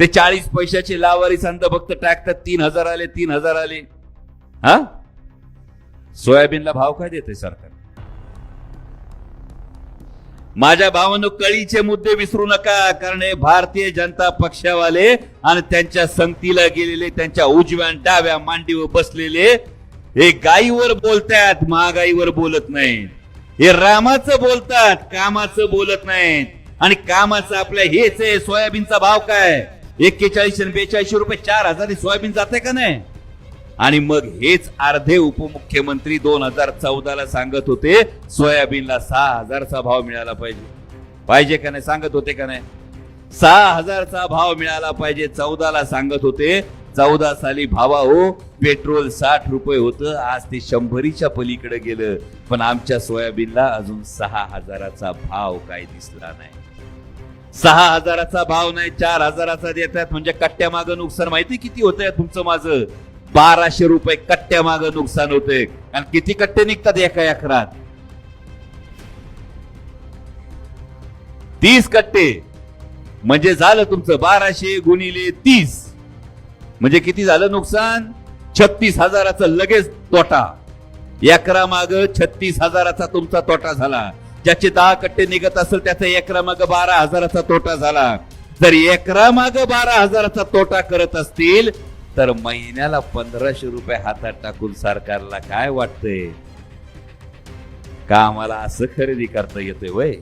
ते चाळीस पैशाचे लावारी संत फक्त टाकतात तीन हजार आले तीन हजार आले. हा? सोयाबीनला भाव काय देते सरकार? माझ्या भावानं कळीचे मुद्दे विसरू नका कारण हे भारतीय जनता पक्षावाले आणि त्यांच्या संगतीला गेलेले त्यांच्या उजव्या डाव्या मांडीवर बसलेले हे गाईवर बोलतात महागाईवर बोलत नाहीत. हे रामाचं बोलतात कामाचं बोलत नाहीत. आणि कामाचं आपल्या हेच आहे सोयाबीनचा भाव काय? एक्केचाळीसशे आणि बेचाळीसशे रुपये चार हजार सोयाबीन जाते का नाही? आणि मग हेच अर्धे उपमुख्यमंत्री दोन हजार चौदाला सांगत होते सोयाबीनला सहा हजारचा भाव मिळाला पाहिजे. पाहिजे का नाही? सांगत होते का नाही? सहा हजारचा भाव मिळाला पाहिजे चौदाला सांगत होते. चौदा साली भावा हो पेट्रोल साठ रुपये होतं आज ते शंभरीच्या पलीकडे गेलं. पण आमच्या सोयाबीनला अजून सहा हजाराचा भाव काय दिसला नाही. सहा हजाराचा भाव नाही चार हजाराचा देतात. म्हणजे कट्ट्या मागं नुकसान माहिती किती होतंय तुमचं माझं? बाराशे रुपये कट्ट्या मागं नुकसान होते आणि किती कट्टे निघतात एका एकरात? तीस कट्टे. म्हणजे झालं तुमचं बाराशे गुणिले तीस. म्हणजे किती झालं नुकसान? छत्तीस हजाराचं लगेच तोटा. एकरा माग छत्तीस हजाराचा तुमचा तोटा झाला. ज्याचे दहा कट्टे निघत असेल त्याचा एकरा माग बारा हजाराचा तोटा झाला. जर एकरा माग बारा हजाराचा तोटा करत असतील तर महिन्याला पंधराशे रुपये हातात टाकून सरकारला काय वाटतंय? का आम्हाला असं खरेदी करता येतोय वय?